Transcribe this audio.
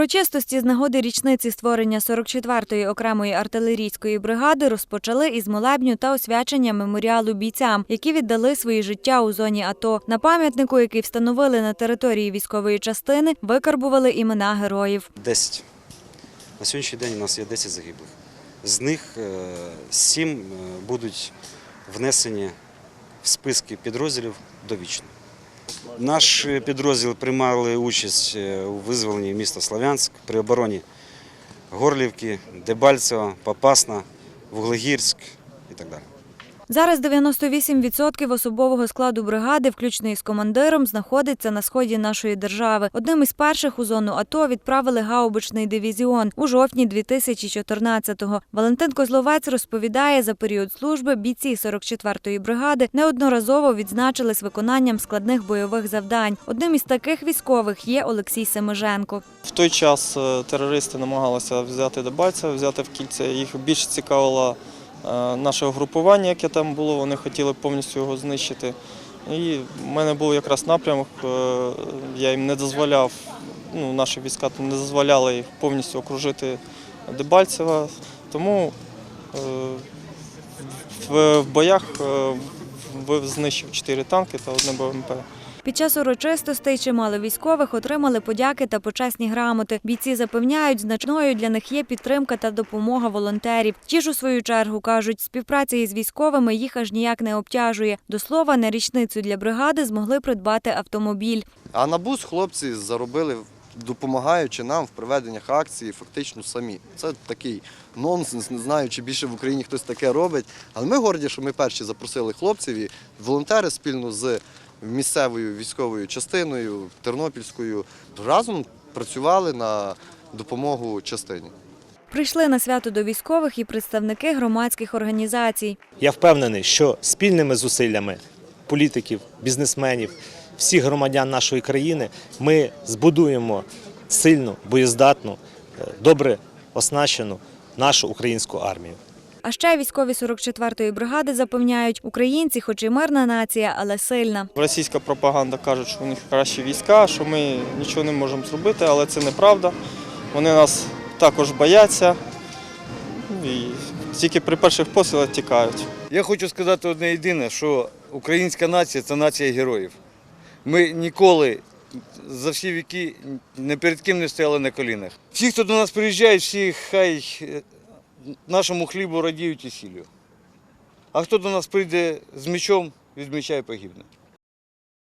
Урочистості з нагоди річниці створення 44-ї окремої артилерійської бригади розпочали із молебню та освячення меморіалу бійцям, які віддали свої життя у зоні АТО. На пам'ятнику, який встановили на території військової частини, викарбували імена героїв. 10. На сьогоднішній день у нас є 10 загиблих. З них 7 будуть внесені в списки підрозділів довічно. Наш е, підрозділ приймали участь е, у визволенні міста Слов'янськ при обороні Горлівки, Дебальцева, Попасна, Вуглегірськ і так далі. Зараз 98% особового складу бригади, включно із командиром, знаходиться на сході нашої держави. Одним із перших у зону АТО відправили гаубичний дивізіон у жовтні 2014-го. Валентин Козловець розповідає, за період служби бійці 44-ї бригади неодноразово відзначились виконанням складних бойових завдань. Одним із таких військових є Олексій Семиженко. В той час е, терористи намагалися взяти Дебальцево, взяти в кільце. Їх більше цікавило е, наше угрупування, яке там було. Вони хотіли повністю його знищити. І в мене був якраз напрямок. е, Я їм не дозволяв, ну, наші війська не дозволяли їх повністю окружити Дебальцева. Тому е, в, боях е, знищив 4 танки та одне БМП. Під час урочистостей чимало військових отримали подяки та почесні грамоти. Бійці запевняють, значною для них є підтримка та допомога волонтерів. Ті ж у свою чергу кажуть, співпраця із військовими їх аж ніяк не обтяжує. До слова, на річницю для бригади змогли придбати автомобіль. А на бус хлопці заробили, допомагаючи нам в проведеннях акції, фактично самі. Це такий нонсенс, не знаю, чи більше в Україні хтось таке робить. Але ми горді, що ми перші запросили хлопців і волонтери спільно з місцевою військовою частиною Тернопільською разом працювали на допомогу частині. Прийшли на свято до військових і представники громадських організацій. Я впевнений, що спільними зусиллями політиків, бізнесменів, всіх громадян нашої країни ми збудуємо сильну, боєздатну, е, добре оснащену нашу українську армію. А ще військові 44-ї бригади запевняють, українці, хоч і мирна нація, але сильна. Російська пропаганда каже, що у них кращі війська, що ми нічого не можемо зробити, але це неправда. Вони нас також бояться і тільки при перших пострілах тікають. Я хочу сказати одне єдине, що українська нація це нація героїв. Ми ніколи за всі віки не перед ким не стояли на колінах. Всі, хто до нас приїжджають, всі хай нашому хлібу радіють і сіллю. А хто до нас прийде з мечом, від меча і погибне.